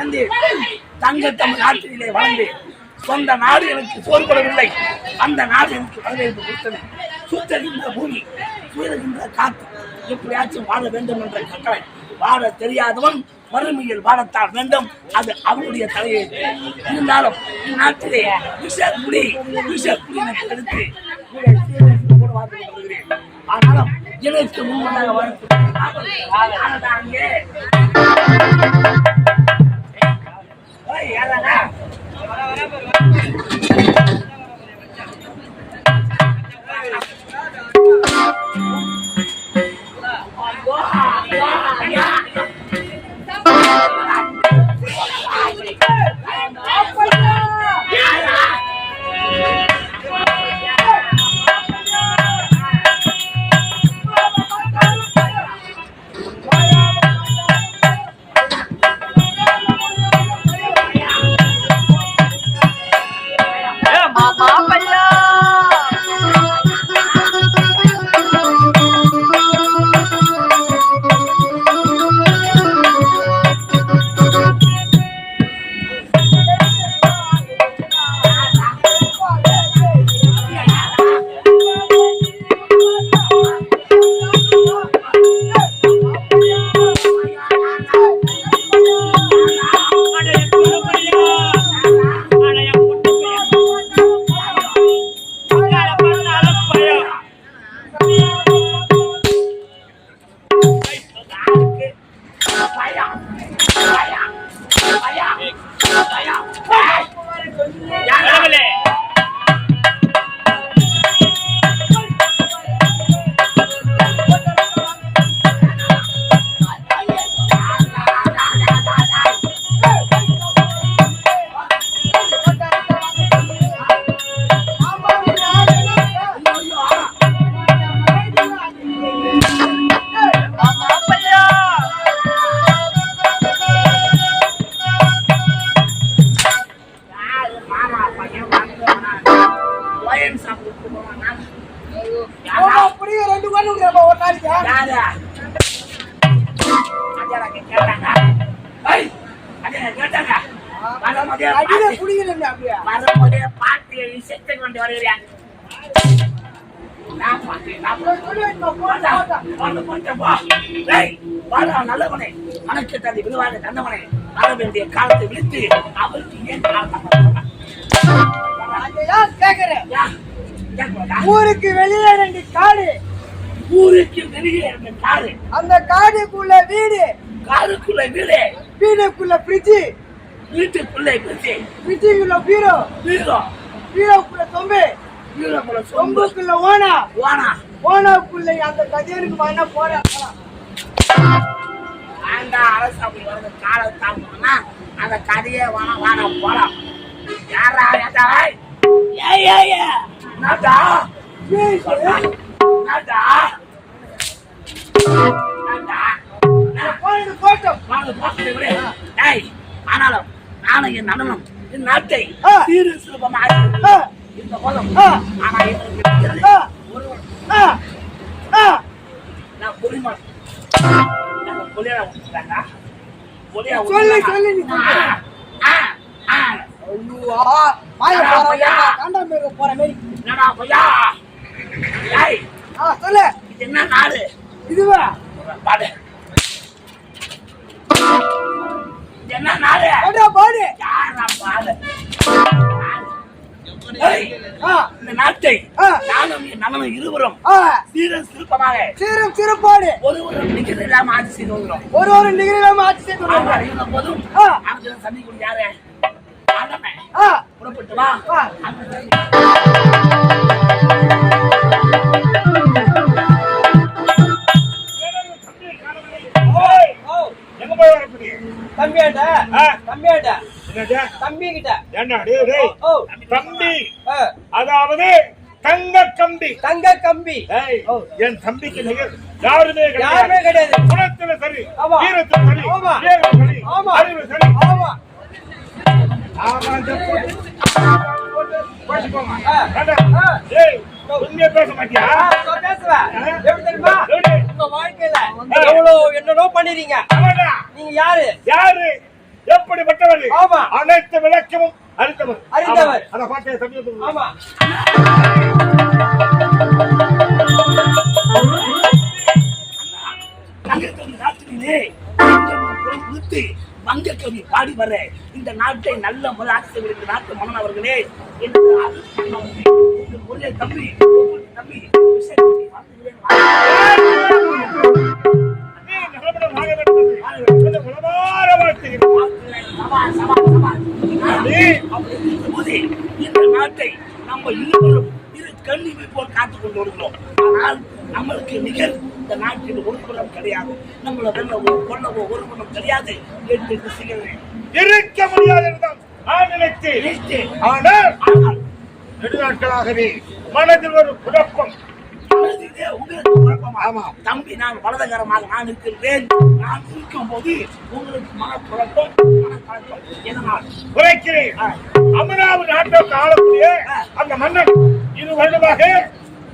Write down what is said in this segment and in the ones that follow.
நாட்டினிலே தங்க தமிழ் ஆற்றிலே வளர்ந்து சொந்த நாடு எனக்கு சோர்படவில்லை. அந்த நாடு எனக்கு வரவேற்பு கொடுத்தது. சுத்தகின்ற பூமி சுயகின்ற காத்து எப்படியாச்சும் வாழ வேண்டும் என்ற கட்டளை வாழ தெரியாதவன் வறுமையில் வாழத்தான் வேண்டும். அது அவனுடைய தலையை. இருந்தாலும் இந்நாட்டிலே விஷ குடி விஷ குடியினை எடுத்து ஆனாலும் எனக்கு முன்னதாக வாழ்க்கை அங்கே ஏய், யாரடா? வணக்க தள்ளி விழுவாத தந்தவனே வர வேண்டிய காலத்தை விடுத்து அவருக்கு ஏன் கேக்குறேன் ஊருக்கு வெளியே ரெண்டு காடு. ஊருக்கு வெளியே இருந்த காரு அந்த காடுக்குள்ள வீடு. காருக்குள்ள வீடு. வீடுக்குள்ள ஃப்ரிட்ஜ் வீட்டுக்குள்ளே பிரிச்சு ஃப்ரிட்ஜுக்குள்ள பீரோ. வீரோ பீரோக்குள்ள சொம்பு. தொம்புக்குள்ள ஓனா. வானா ஓனாக்குள்ள அந்த கதியனுக்கு மண்ண போற அந்த அரசு அப்படி வருது. காலை தாங்கன்னா அந்த கதையே வானா வானா போலாம் நாட்டா நாட்டா ஆனாலும் நானும் என் அண்ணனும் என் நாட்டை. சீரு சிறப்பமா ஆ, இந்த ஆ. ஆனா எங்களுக்கு. நான் நாங்க புலியா சொல்லு. சொல்லு, நீ. வாய ஆ, போற பையா. காண்டாமிருக போற மாதிரி? என்னடா பையா ஏய் ஆ சொல்லு. இது என்ன நாடு? இதுவா? பாடு. இது என்ன நாடு? அடா பாடு? யாரா பாடு? இந்த நாட்டை. நானும் நலனும் இருவரும் ஆ. சீர சிறப்பமாக சிறும் சிறுபாடு ஒருவரும் நிகழ் இல்லாம ஆட்சி செய்து வருகிறோம். ஒரு ஒரு டிகிரி ஆட்சி செய்து. இருந்த போதும் சந்திக்கும் யாரு? தம்பியாண்ட என்னடா தம்பி கிட்ட? தம்பி. அதாவது தங்க கம்பி. தங்க கம்பி. என் தம்பிக்கு நிகர் யாருமே யாருமே கிடையாது. குணத்துல சரி. வீரத்துல சரி. அறிவு சரி. உண்மையா பேச மாட்டியா பேசுவேன். எப்படி தெரியுமா? உங்க வாழ்க்கையில எவ்வளவு நீங்க யாரு? யாரு எப்படிப்பட்டவர் ஆமா. அனைத்து விளக்கமும் அறிந்தவர் அறிந்தவர். அதை அத பாட்டு ஆமா. தங்கம் புறம் உடுத்தி வங்கக்கவி பாடி வர. இந்த நாட்டை நல்ல முறை ஆட்சி நாட்டு மன்னன் அவர்களே என்று தம்பி தம்பி இந்த நாட்டை நம்ம இருவரும் இரு கண்ணிமை போல் காத்துக் கொண்டு வருகிறோம். ஆனால் நம்மளுக்கு நிகர் இந்த நாட்டில் ஒரு குணம் கிடையாது. நம்மளை வெல்லவோ கொல்லவோ ஒரு குணம் கிடையாது என்று திசைகள் இருக்க முடியாது என்றுதான் நான் நினைத்தேன். ஆனால் நெடுநாட்களாகவே மனதில் ஒரு குழப்பம். தம்பி நான் வலதுகரமாக நான் இருக்கின்றேன் நான் இருக்கும் போது உங்களுக்கு மனக்குழப்பம் மனக்கலக்கம் எதனால்? உரைக்கிறேன். அமராவதி நாட்டோக்கு ஆளக்கூடிய அந்த மன்னன் இரு வருடமாக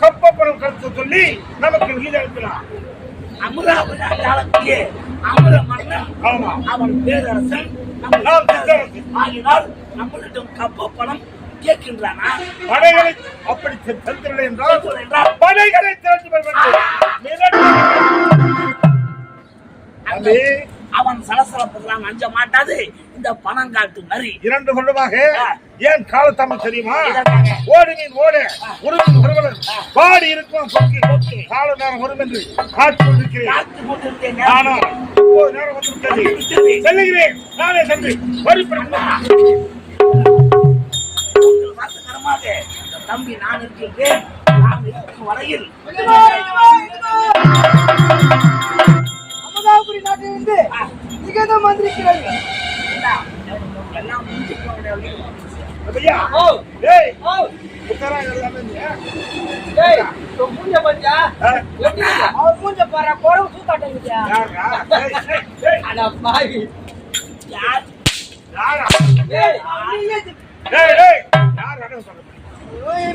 கப்பப்படம் கருத்து சொல்லி நமக்கு வீடு அனுப்பினான் அமராவதி காலத்திலே அமர மன்னன் அவன் பேரரசன். ஆகினால் நம்மளிடம் கப்ப பணம் கேட்கின்றானா. படைகளை அப்படி செலுத்தவில்லை என்றால் என்றால் படைகளை திரட்டி அவன் சலசலப்பதெல்லாம் அஞ்ச மாட்டாது இந்த பணங்காட்டு நரி. இரண்டு வருடமாக ஏன் காலத்தாமல் தெரியுமா. ஓடு மீன் ஓடு உருவன் ஒருவன் பாடி இருக்கும் சொக்கி கால நேரம் வரும் என்று காத்து கொண்டிருக்கிறேன் நானும் நேரம் வந்துவிட்டது செல்லுகிறேன். நானே சென்று இந்த தம்பி நான் இருக்கின்றேன் நான் இருக்கும் வரையில். அமராவதி நாட்டிலிருந்து நிகழ்ந்து வந்திருக்கிறது. மூஞ்ச பாரு, குரங்கு சூத்தாட்டங்குதியா? யாரா?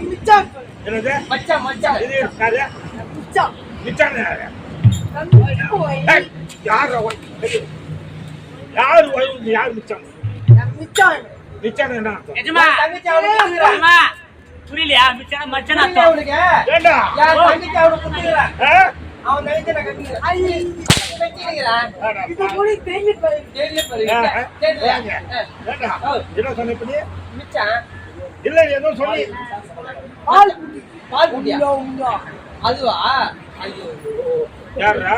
மிச்சான். என்னது? மச்சான், மச்சான். இது யாரு? மிச்சான். யாரு? யாரா யாரு? யாரு? நான் மிச்சான். நிச்சான் என்ன? எஜமா. எஜமா புரியலையா மிச்சம் மச்சன் அவனுக்கு? ஏண்டா? என் தங்கச்சி அவனுக்கு? அவன் தங்கச்சி நான் கட்டிக்கிறேன். ஐயே, கட்டிக்கிறேன். இது கூட தெரியல பாரு. தெரியல பாரு. ஏண்டா? என்ன சொன்ன. இல்ல ஏதோ சொல்லி பால் குடி. பால் குடியா? அதுவா ஐயோ யாரா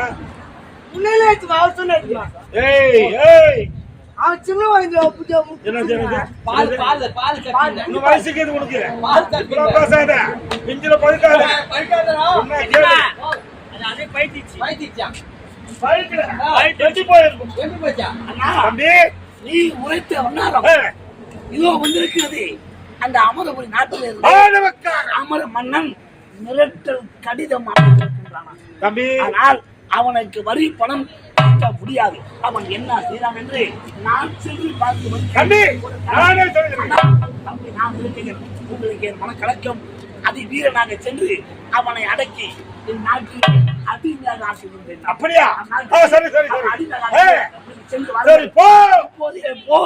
முன்னாலே எடுத்துமா அவர் சொன்ன எடுத்துமா ஏய் ஏய். அவன் சின்ன வயசுல என்னது பால் பால் பால் கட்டிங்க. இந்த வயசுக்கு இது உனக்கு? பால் கட்டிங்க. பேசாத. பிஞ்சில பழுக்காத அது அதே பைத்திச்சு வைத்திச்சா பழுக்கல வெட்டி போயிருக்கும். எப்படி போச்சா? அண்ணா தம்பி. நீ உரைத்த வண்ணாரம் இதோ வந்திருக்கிறது அந்த அமரபுரி நாட்டில் இருந்து. அமர மன்னன் மிரட்டல் கடிதம் அனுப்பியிருக்கின்றானா. தம்பி. ஆனால் அவனுக்கு வரி பணம் கொடுக்க முடியாது. அவன் என்ன செய்தான் என்று நான் சென்று பார்த்து. தம்பி தம்பி நான் இருக்கிறேன். உங்களுக்கு என் மனக்கலக்கம் அதி வீரனாக சென்று அவனை அடக்கி என் நாட்டில் அடிமையாக ஆசிர்வந்தேன் அப்படியா? ஆ, சரி சரி சரி. சென்று போ. இப்போதே போ.